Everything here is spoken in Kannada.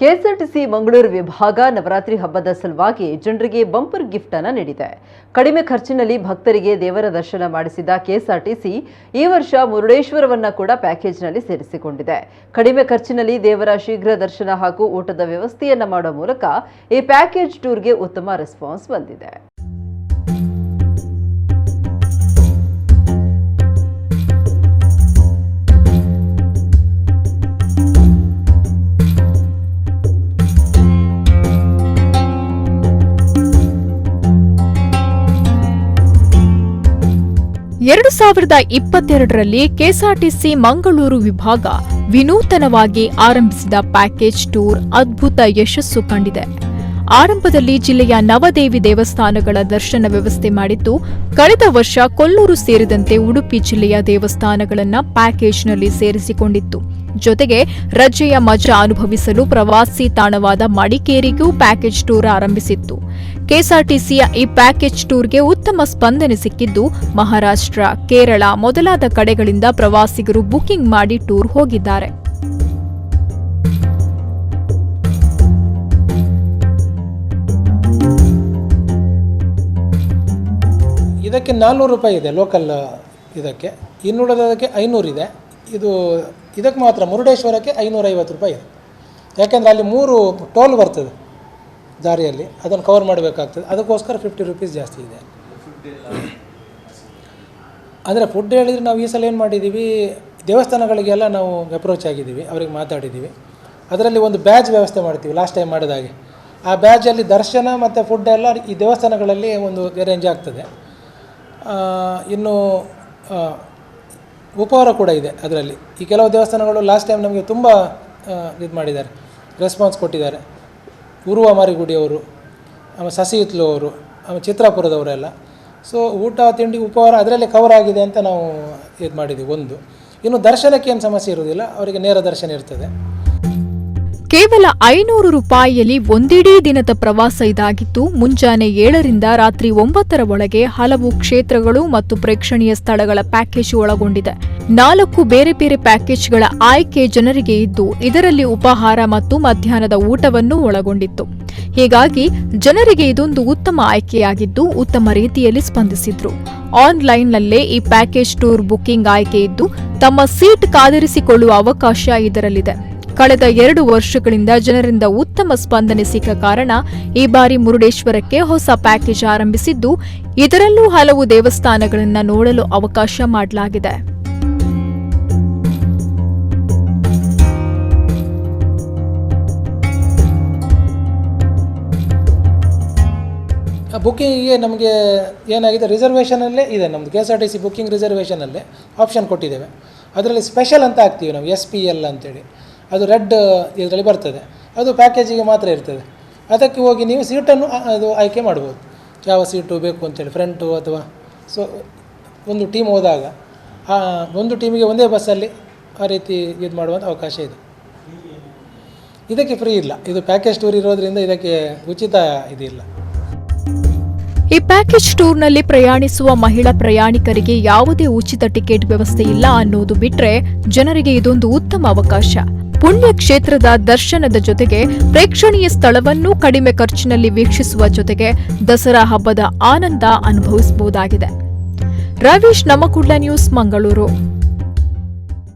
ಕೆಎಸ್ಆರ್ಟಿಸಿ ಮಂಗಳೂರು ವಿಭಾಗ ನವರಾತ್ರಿ ಹಬ್ಬದ ಸಲುವಾಗಿ ಜನರಿಗೆ ಬಂಪರ್ ಗಿಫ್ಟ್ ಅನ್ನು ನೀಡಿದೆ. ಕಡಿಮೆ ಖರ್ಚಿನಲ್ಲಿ ಭಕ್ತರಿಗೆ ದೇವರ ದರ್ಶನ ಮಾಡಿಸಿದ ಕೆಎಸ್ಆರ್ಟಿಸಿ ಈ ವರ್ಷ ಮುರುಡೇಶ್ವರವನ್ನ ಕೂಡ ಪ್ಯಾಕೇಜ್ನಲ್ಲಿ ಸೇರಿಸಿಕೊಂಡಿದೆ. ಕಡಿಮೆ ಖರ್ಚಿನಲ್ಲಿ ದೇವರ ಶೀಘ್ರ ದರ್ಶನ ಹಾಗೂ ಊಟದ ವ್ಯವಸ್ಥೆಯನ್ನ ಮಾಡುವ ಮೂಲಕ ಈ ಪ್ಯಾಕೇಜ್ ಟೂರ್ಗೆ ಉತ್ತಮ ರೆಸ್ಪಾನ್ಸ್ ಬಂದಿದೆ. ಎರಡು ಸಾವಿರದ ಇಪ್ಪತ್ತೆರಡರಲ್ಲಿ ಕೆಎಸ್ಆರ್ಟಿಸಿ ಮಂಗಳೂರು ವಿಭಾಗ ವಿನೂತನವಾಗಿ ಆರಂಭಿಸಿದ ಪ್ಯಾಕೇಜ್ ಟೂರ್ ಅದ್ಭುತ ಯಶಸ್ಸು ಕಂಡಿದೆ. ಆರಂಭದಲ್ಲಿ ಜಿಲ್ಲೆಯ ನವದೇವಿ ದೇವಸ್ಥಾನಗಳ ದರ್ಶನ ವ್ಯವಸ್ಥೆ ಮಾಡಿದ್ದು, ಕಳೆದ ವರ್ಷ ಕೊಲ್ಲೂರು ಸೇರಿದಂತೆ ಉಡುಪಿ ಜಿಲ್ಲೆಯ ದೇವಸ್ಥಾನಗಳನ್ನು ಪ್ಯಾಕೇಜ್ನಲ್ಲಿ ಸೇರಿಸಿಕೊಂಡಿತ್ತು. ಜೊತೆಗೆ ರಜೆಯ ಮಜಾ ಅನುಭವಿಸಲು ಪ್ರವಾಸಿ ತಾಣವಾದ ಮಡಿಕೇರಿಗೂ ಪ್ಯಾಕೇಜ್ ಟೂರ್ ಆರಂಭಿಸಿತ್ತು. ಕೆಎಸ್ಆರ್ಟಿಸಿಯ ಈ ಪ್ಯಾಕೇಜ್ ಟೂರ್ಗೆ ಉತ್ತಮ ಸ್ಪಂದನೆ ಸಿಕ್ಕಿದ್ದು, ಮಹಾರಾಷ್ಟ್ರ, ಕೇರಳ ಮೊದಲಾದ ಕಡೆಗಳಿಂದ ಪ್ರವಾಸಿಗರು ಬುಕಿಂಗ್ ಮಾಡಿ ಟೂರ್ ಹೋಗಿದ್ದಾರೆ. ಇದಕ್ಕೆ ನಾನ್ನೂರು ರೂಪಾಯಿ ಇದೆ ಲೋಕಲ್ ಇದಕ್ಕೆ. ಇನ್ನುಳುವುದಕ್ಕೆ ಐನೂರು ಇದೆ. ಇದು, ಇದಕ್ಕೆ ಮಾತ್ರ ಮುರುಡೇಶ್ವರಕ್ಕೆ ಐನೂರೈವತ್ತು ರೂಪಾಯಿ ಇದೆ. ಯಾಕೆಂದರೆ ಅಲ್ಲಿ ಮೂರು ಟೋಲ್ ಬರ್ತದೆ ದಾರಿಯಲ್ಲಿ. ಅದನ್ನು ಕವರ್ ಮಾಡಬೇಕಾಗ್ತದೆ. ಅದಕ್ಕೋಸ್ಕರ ಫಿಫ್ಟಿ ರುಪೀಸ್ ಜಾಸ್ತಿ ಇದೆ. ಅಂದರೆ ಫುಡ್ ಹೇಳಿದರೆ ನಾವು ಈ ಸಲ ಏನು ಮಾಡಿದ್ದೀವಿ? ದೇವಸ್ಥಾನಗಳಿಗೆಲ್ಲ ನಾವು ಅಪ್ರೋಚ್ ಆಗಿದ್ದೀವಿ. ಅವ್ರಿಗೆ ಮಾತಾಡಿದ್ದೀವಿ. ಅದರಲ್ಲಿ ಒಂದು ಬ್ಯಾಜ್ ವ್ಯವಸ್ಥೆ ಮಾಡ್ತೀವಿ ಲಾಸ್ಟ್ ಟೈಮ್ ಮಾಡಿದ ಹಾಗೆ. ಆ ಬ್ಯಾಜಲ್ಲಿ ದರ್ಶನ ಮತ್ತು ಫುಡ್ ಎಲ್ಲ ಈ ದೇವಸ್ಥಾನಗಳಲ್ಲಿ ಒಂದು ಅರೇಂಜ್ ಆಗ್ತದೆ. ಇನ್ನು ಉಪಹಾರ ಕೂಡ ಇದೆ ಅದರಲ್ಲಿ. ಈ ಕೆಲವು ದೇವಸ್ಥಾನಗಳು ಲಾಸ್ಟ್ ಟೈಮ್ ನಮಗೆ ತುಂಬ ಇದು ಮಾಡಿದ್ದಾರೆ. ರೆಸ್ಪಾನ್ಸ್ ಕೊಟ್ಟಿದ್ದಾರೆ. ಉರುವ ಮಾರಿಗುಡಿಯವರು, ಆಮೇಲೆ ಸಸಿ ಇತ್ಲು ಅವರು ಆಮೇಲೆ ಚಿತ್ರಾಪುರದವರೆಲ್ಲ. ಸೊ ಊಟ, ತಿಂಡಿ, ಉಪಹಾರ ಅದರಲ್ಲೇ ಕವರ್ ಆಗಿದೆ ಅಂತ ನಾವು ಇದು ಮಾಡಿದ್ದೀವಿ ಒಂದು. ಇನ್ನು ದರ್ಶನಕ್ಕೆ ಏನು ಸಮಸ್ಯೆ ಇರುವುದಿಲ್ಲ, ಅವರಿಗೆ ನೇರ ದರ್ಶನ ಇರ್ತದೆ. ಕೇವಲ ಐನೂರು ರೂಪಾಯಿಯಲ್ಲಿ ಒಂದಿಡೀ ದಿನದ ಪ್ರವಾಸ ಇದಾಗಿತ್ತು. ಮುಂಜಾನೆ ಏಳರಿಂದ ರಾತ್ರಿ ಒಂಬತ್ತರ ಒಳಗೆ ಹಲವು ಕ್ಷೇತ್ರಗಳು ಮತ್ತು ಪ್ರೇಕ್ಷಣೀಯ ಸ್ಥಳಗಳ ಪ್ಯಾಕೇಜ್ ಒಳಗೊಂಡಿದೆ. ನಾಲ್ಕು ಬೇರೆ ಬೇರೆ ಪ್ಯಾಕೇಜ್ಗಳ ಆಯ್ಕೆ ಜನರಿಗೆ ಇದ್ದು, ಇದರಲ್ಲಿ ಉಪಹಾರ ಮತ್ತು ಮಧ್ಯಾಹ್ನದ ಊಟವನ್ನು ಒಳಗೊಂಡಿತ್ತು. ಹೀಗಾಗಿ ಜನರಿಗೆ ಇದೊಂದು ಉತ್ತಮ ಆಯ್ಕೆಯಾಗಿದ್ದು, ಉತ್ತಮ ರೀತಿಯಲ್ಲಿ ಸ್ಪಂದಿಸಿದ್ರು. ಆನ್ಲೈನ್ನಲ್ಲೇ ಈ ಪ್ಯಾಕೇಜ್ ಟೂರ್ ಬುಕಿಂಗ್ ಆಯ್ಕೆ ಇದ್ದು, ತಮ್ಮ ಸೀಟ್ ಕಾದಿರಿಸಿಕೊಳ್ಳುವ ಅವಕಾಶ ಇದರಲ್ಲಿದೆ. ಕಳೆದ ಎರಡು ವರ್ಷಗಳಿಂದ ಜನರಿಂದ ಉತ್ತಮ ಸ್ಪಂದನೆ ಸಿಕ್ಕ ಕಾರಣ ಈ ಬಾರಿ ಮುರುಡೇಶ್ವರಕ್ಕೆ ಹೊಸ ಪ್ಯಾಕೇಜ್ ಆರಂಭಿಸಿದ್ದು, ಇದರಲ್ಲೂ ಹಲವು ದೇವಸ್ಥಾನಗಳನ್ನು ನೋಡಲು ಅವಕಾಶ ಮಾಡಲಾಗಿದೆ. ಬುಕ್ಕಿಂಗಿಗೆ ನಮಗೆ ಏನಾಗಿದೆ, ರಿಸರ್ವೇಷನಲ್ಲೇ ಇದೆ ನಮ್ಮದು K S R T C booking ರಿಸರ್ವೇಷನಲ್ಲೇ option ಕೊಟ್ಟಿದ್ದೇವೆ. ಅದರಲ್ಲಿ ಸ್ಪೆಷಲ್ ಅಂತ ಹಾಕ್ತೀವಿ ನಾವು, ಎಸ್ ಪಿ ಎಲ್ ಅಂತೇಳಿ. ಅದು ರೆಡ್ ಇದರಲ್ಲಿ ಬರ್ತದೆ. ಅದು ಪ್ಯಾಕೇಜಿಗೆ ಮಾತ್ರ ಇರ್ತದೆ. ಅದಕ್ಕೆ ಹೋಗಿ ನೀವು ಸೀಟನ್ನು ಅದು ಆಯ್ಕೆ ಮಾಡ್ಬೋದು. ಯಾವ ಸೀಟು ಬೇಕು ಅಂತೇಳಿ, ಫ್ರಂಟು ಅಥವಾ ಸೊ, ಒಂದು ಟೀಮ್ ಹೋದಾಗ, ಆ, ಒಂದು ಟೀಮಿಗೆ ಒಂದೇ ಬಸ್ಸಲ್ಲಿ ಆ ರೀತಿ ಇದು ಮಾಡುವಂಥ ಅವಕಾಶ ಇದೆ. ಇದಕ್ಕೆ ಫ್ರೀ ಇಲ್ಲ. ಇದು ಪ್ಯಾಕೇಜ್ ಟೂರ್ ಇರೋದ್ರಿಂದ ಇದಕ್ಕೆ ಉಚಿತ ಇದಿಲ್ಲ. ಈ ಪ್ಯಾಕೇಜ್ ಟೂರ್ನಲ್ಲಿ ಪ್ರಯಾಣಿಸುವ ಮಹಿಳಾ ಪ್ರಯಾಣಿಕರಿಗೆ ಯಾವುದೇ ಉಚಿತ ಟಿಕೆಟ್ ವ್ಯವಸ್ಥೆ ಇಲ್ಲ ಅನ್ನೋದು ಬಿಟ್ರೆ ಜನರಿಗೆ ಇದೊಂದು ಉತ್ತಮ ಅವಕಾಶ. ಪುಣ್ಯ ಕ್ಷೇತ್ರದ ದರ್ಶನದ ಜೊತೆಗೆ ಪ್ರೇಕ್ಷಣೀಯ ಸ್ಥಳವನ್ನು ಕಡಿಮೆ ಖರ್ಚಿನಲ್ಲಿ ವೀಕ್ಷಿಸುವ ಜೊತೆಗೆ ದಸರಾ ಹಬ್ಬದ ಆನಂದ ಅನುಭವಿಸಬಹುದಾಗಿದೆ. ರವೀಶ್ ನಮಕುಡ್ಲ ನ್ಯೂಸ್ ಮಂಗಳೂರು.